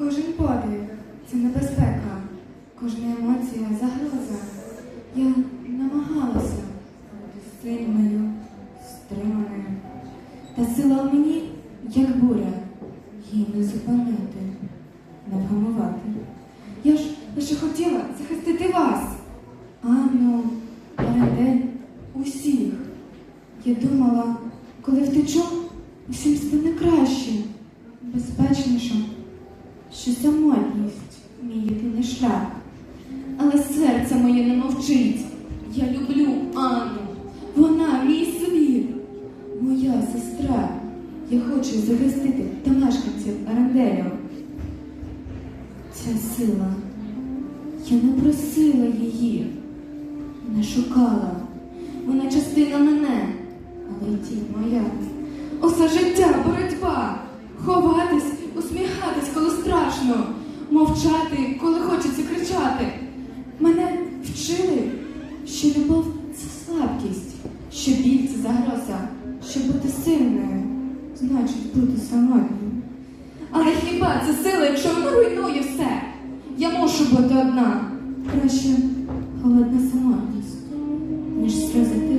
Кожен подих це небезпека, кожна емоція загроза. Я намагалася бути сильною, стриманою. Та сила в мені, як буря, її не зупинити, не вгамувати. Я ж лише хотіла захистити вас, Анну, Арендель, усіх. Я думала, коли втечу, усім стане краще, безпечнішим, що самотність мій єдиний шлях. Але серце моє не мовчить. Я люблю Анну. Вона мій світ, моя сестра. Я хочу захистити та мешканців Аранделю. Ця сила. Я не просила її, не шукала. Вона частина мене, але й тінь моя. Усе життя боротьба. Ховатись, усміхатись, страшно, мовчати, коли хочеться кричати. Мене вчили, що любов це слабкість, що біль це загроза, що бути сильною значить бути самотньою. Але хіба це сила, якщо вона руйнує все? Я мушу бути одна. Краще холодна самотність, ніж сльози